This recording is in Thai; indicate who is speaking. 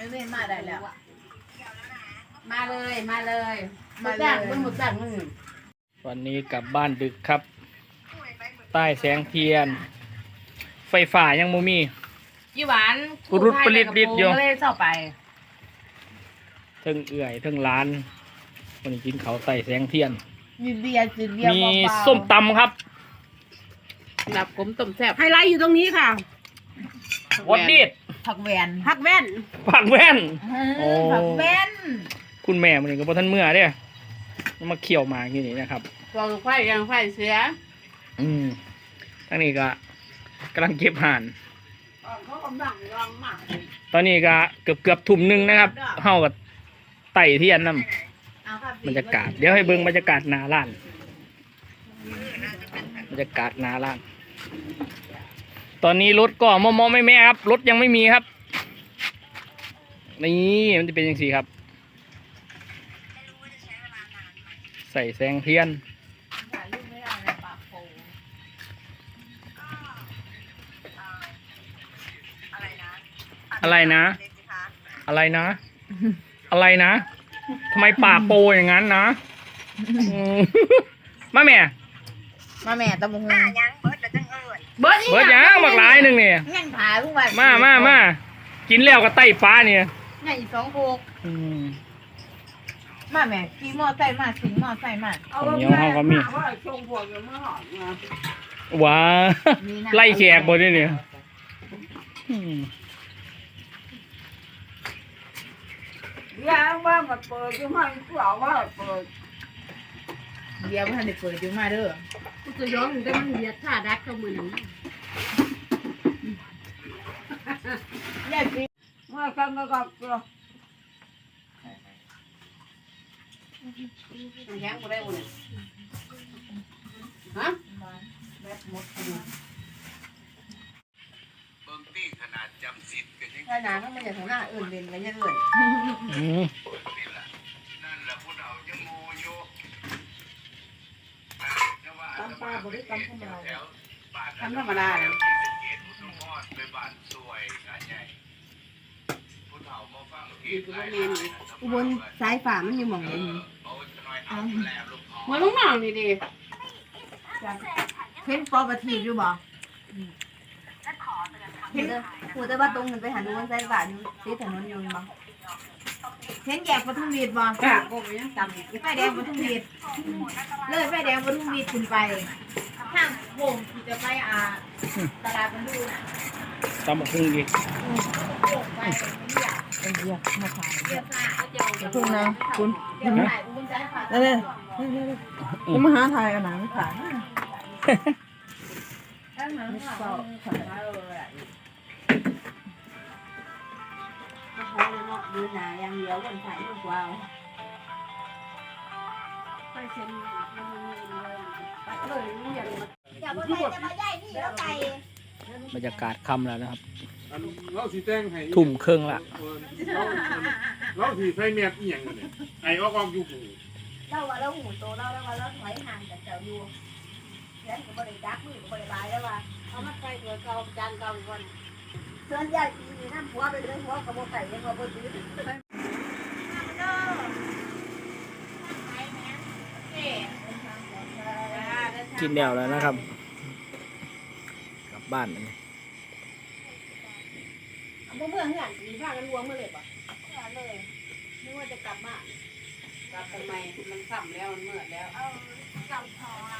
Speaker 1: ไอเว้นมาได้แล้ว
Speaker 2: มาเลยมาเลย
Speaker 1: มา
Speaker 2: จ้าง
Speaker 1: เลย
Speaker 2: มันหมดจ้างมัน
Speaker 3: วันนี้กลับบ้านดึกครับ ใต้แสงเทียน ไฟฟ้ายังโมมี
Speaker 2: ยี่หวาน
Speaker 3: อุรุตปริตดิดอยู่
Speaker 2: ก็เลยเข้าไป
Speaker 3: เทิงเอื่อยเทิงร้าน วันนี้กินเขาวใต้แสงเทียน
Speaker 1: มีเบียร์จิเบียร์
Speaker 3: มี
Speaker 1: เบาๆ
Speaker 3: ส้มตำครับ
Speaker 2: ดับผมต้มแซ่บไฮไลท์อยู่ตรงนี้ค่ะ
Speaker 3: วัดดีด
Speaker 1: ผักแวน
Speaker 2: ผักแว่น
Speaker 3: ผักแว่นโอ้
Speaker 1: ผักแวน
Speaker 3: คุณแม่มันก็บ่ทันเมื่อเด้มาเขี่ยวหมากอยู่นี่นะครับ
Speaker 2: เราไฟยังไฟเสีย
Speaker 3: อืมทั้งนี้ก็กำลังเก็บห่าน
Speaker 2: เขากำลังรองมาก
Speaker 3: ตอนนี้ก็เกือบเกือบทุ่มหนึ่งนะครับเฮากับไต่เทียนนํ
Speaker 1: เอาค่ะ
Speaker 3: บรรยากาศ เดี๋ยวให้เบิ่งบรรยากาศหนาร้าน บรรยากาศหนาร้าน ตอนนี้รถก็มอมอไม่แม่ครับรถยังไม่มีครับ นี่มันจะเป็นยังสีครับ ใส่แสงเทียน
Speaker 1: ถ่ายรูปไม่ได้นะปากโป
Speaker 3: อะไรนะ อะไรนะ อะไรนะทำไมปากโปอย่างนั้นนะอืมมาแม่
Speaker 1: มาแม่ตะมุง
Speaker 2: เบิ ร์ด
Speaker 3: เบิดยังบักหลายหนึ่งเนี่ย
Speaker 1: แง่งขาทุกวัน
Speaker 3: มามามากินแล้วก็ไต่ฟ้าเนี่ย
Speaker 1: แง่งอีกสองโคก
Speaker 3: อืม
Speaker 1: มาแม่ขี่มอไซค์มาสิงมอไซค์มา
Speaker 3: ข้าวเหนียวเขาก็มี
Speaker 2: ว่าชงพวกยังไม่หอมนะ
Speaker 3: ว้า
Speaker 1: มีนะ
Speaker 3: ไล่แขกบนนี่เนี่ยอืม
Speaker 2: ยางว่ามันเปิดยังไม่เปล่าว่าเปิด
Speaker 1: เบียร์พันได้เปิดอยู่มาเด้อ
Speaker 2: กูจะย้อนถึงได้มันเบียดท่าดักเข้ามือหนัง
Speaker 1: แย่สิ
Speaker 2: มากันมากับเราแย้งกูได้หมดเลยฮะ
Speaker 1: แบบหมดพอดี
Speaker 4: เบิ่งตี้ขนาดจำสิทธิ์กันยัง
Speaker 2: ถ้าหนาถ้ามันอยากหน้าอื่นเป็นกันยังอื่น
Speaker 3: อืม
Speaker 4: นี่ล่ะนั่น บริกรรมธรรมดาบ้าน
Speaker 2: ทำธรรมดาเลย
Speaker 4: เกตอุทุมพรไปบ้านสวยงานใหญ่ผู้เฒ่ามาฟังเทศน์หลายๆ
Speaker 2: อุบลสายฝ่ามันอยู่หม่องนี้
Speaker 4: เอาหน่อยเอาแลลูกคอ
Speaker 2: มันต้องหนาวนี่ดิ
Speaker 1: เห็นปอประทีปอยู่บ่
Speaker 5: เห็นกูแต่ว่าตรงนั้นไปหาดูวันไซบ้านที่ถนนยนต์บ่
Speaker 1: เห็นแยกปทุมวีดบ่
Speaker 2: กะกูยังจำอีก
Speaker 1: ไฟแดงปทุมวีดเลยไฟแดงปทุมวีดขึ้นไปทางโค้งที่จะไปอ่าตลาดมันดูน่ะ
Speaker 3: ตำบักหุ่งอีก
Speaker 1: โค้งไปเรียก
Speaker 5: เรียกมาขาย
Speaker 1: เรียกค่ะ
Speaker 5: คุณนะคุณ
Speaker 1: เรียกค่ะคุณใจค่ะ
Speaker 5: นั่นเลยจะมาหาทายกันหนังขาย
Speaker 1: ถ้าหนังค่ะ
Speaker 5: เขาเนาะดูหนาอย่างเดียวคนขายดีกว่า
Speaker 2: ไปเซ็นเลยนี่อย่าง
Speaker 5: อย่าบ่ได้จะมาใหญ่นี่แล้วไก่
Speaker 3: บรรยากาศค่ำแล้วนะครับ
Speaker 6: เราสีแจ้งให้
Speaker 3: ทุ่มเครึ่องละ
Speaker 6: เราเราสีไฟเมียอีหยังนเลยไอ้ออกออกอยู่หู
Speaker 5: เราว่าเราหูโตเราแล้วว่าเราถอยห่างจากเจ้าอยู่แล้วก็บ่ได้จักมือบ่ได้บายแล้วว่า
Speaker 2: เอามาใส่ตัวเก่าจานเก่าก่อน
Speaker 5: ส่วนใหญ่ปีนี้น้ำ หัวไปเลยหัวก็บ่ใส่ยังก็บ่ซื้อ
Speaker 3: กินแล้วแล้วนะครับ กลับบ้านแล้วนี่
Speaker 2: เมื่อเมื่อเหือนมีผ้ากันรวมเมื่อเลยปะเลยนึกว่าจะกลับบ้านกลับทำไมมันค่ำแล้วมันมืดแล้ว
Speaker 5: เอาเจ้าทองเรา